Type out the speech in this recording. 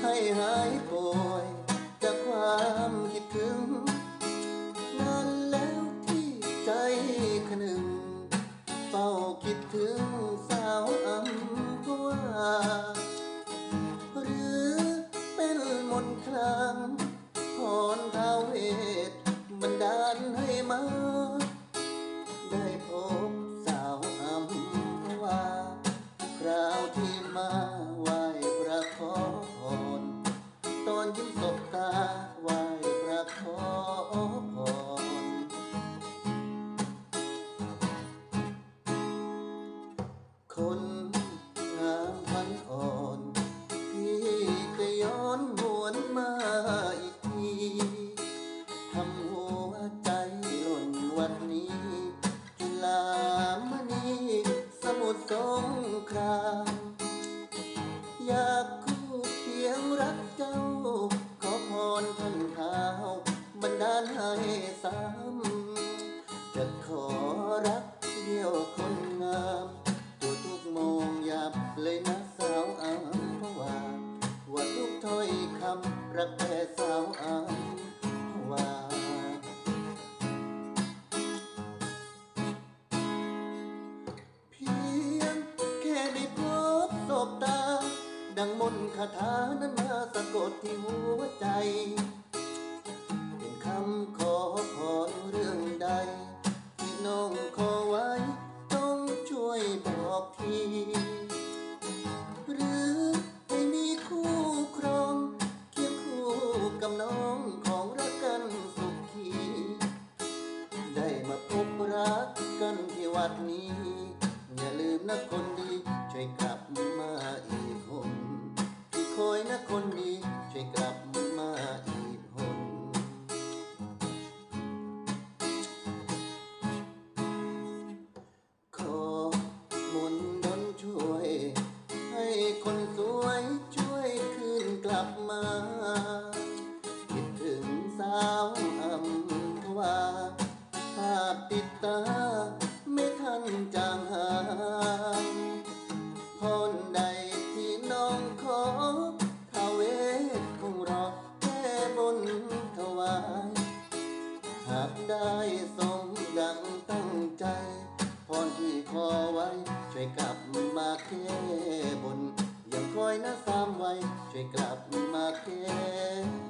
ให้หายป่วยจากความ คนงามพันอ่อน พี่ก็ย้อนหวนมาอีกทีทำหัวใจหล่นวันนี้จุฬามณีสมุทรสงครามอยากคู่เคียงรักเจ้า ขอพรท่านเท้าบันดาลให้สามจะขอรักเดียวคนงาม บเลยนะสาวอัเพราะว่าว่าทุกถ้อยคำรักแต่สาวอัมพวาเพียงแค่ได้พบสบตา ดังมนคาถานั้นมาสะกดที่หัวใจ เป็นคำขอขอเรื่องใด ที่น้องขอไว้ ต้องช่วยบอกที นะคนดี ช่วยกลับมาอีกคนพี่คอยนะคนดี ช่วยกลับมาอีกคนขอมนดนช่วย ให้คนสวยช่วยคืนกลับมาคิดถึงสาวอำทวาภาพติดตาไม่ทันจางหา ได้สมดังตั้งใจ พรที่ขอไว้ ช่วยกลับมาเค่บน ยังคอยนะสามไว้ ช่วยกลับมาแค่